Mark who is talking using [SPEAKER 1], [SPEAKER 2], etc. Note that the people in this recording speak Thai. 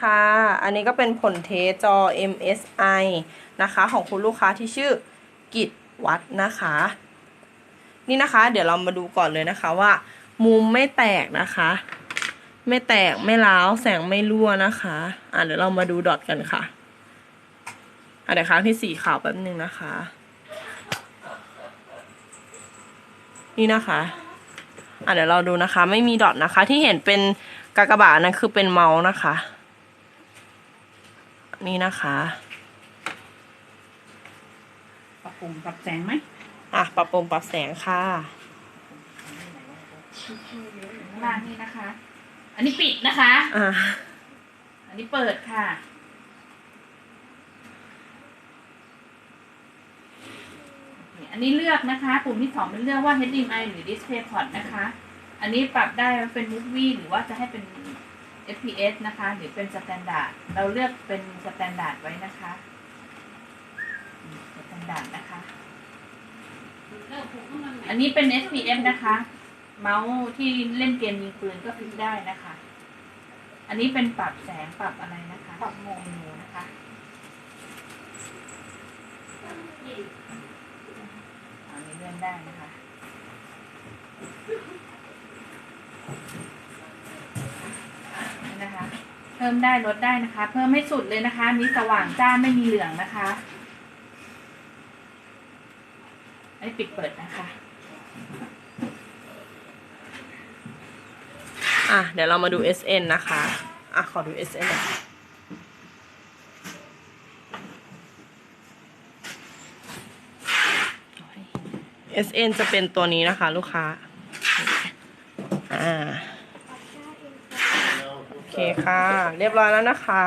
[SPEAKER 1] ค่ะ อันนี้ก็เป็นผลเทสจอ MSI นะคะ ของคุณลูกค้าที่ชื่อกิจวัฒน์นะคะ นี่นะคะ เดี๋ยวเรามาดูก่อนเลยนะคะว่า มุมไม่แตกนะคะ ไม่แตกไม่ร้าวแสงไม่รั่วนะคะ อะเดี๋ยวเรามาดูดอทกันค่ะอะเดี๋ยวครั้งที่สีขาวแป๊บนึงนะคะ นี่นะคะอะเดี๋ยวเราดูนะคะ ไม่มีดอทนะคะ ที่เห็นเป็นกากบาทนั่นคือเป็นเมาส์นะคะ นี่นะคะ
[SPEAKER 2] ปรับปรุงปรับแสงไหม
[SPEAKER 1] อะปรับปรุงปรับแสงค่ะ
[SPEAKER 2] ข้างล่างนี่นะคะ อันนี้ปิดนะคะ
[SPEAKER 1] อะ
[SPEAKER 2] อันนี้เปิดค่ะ อันนี้เลือกนะคะ ปุ่มที่สองเป็นเลือกว่า HDMI หรือ DisplayPort นะคะ อันนี้ปรับได้ว่าเป็น Movie หรือว่าจะให้เป็น FPS นะคะ หรือเป็น Standard เราเลือกเป็น Standard ไว้นะคะอืม Standard นะคะ อันนี้เป็น FPS นะคะ เมาส์ที่เล่นเกมยิงปืนก็พลิกได้นะคะ อันนี้เป็นปรับแสงปรับอะไรนะคะ ปรับโหมดหนูนะคะอันนี้เลื่อนได้นะคะ นี่นะคะ เพิ่มได้ลดได้นะคะ เพิ่มให้สุดเลยนะคะนี้สว่างจ้าไม่มีเหลืองนะคะไอ้ปิดเปิดนะคะ
[SPEAKER 1] อะ เดี๋ยวเรามาดู SN นะคะ อะ ขอดู SN หน่อย SN จะเป็นตัวนี้นะคะ ลูกค้า อ่า ค่ะ เรียบร้อยแล้วนะคะ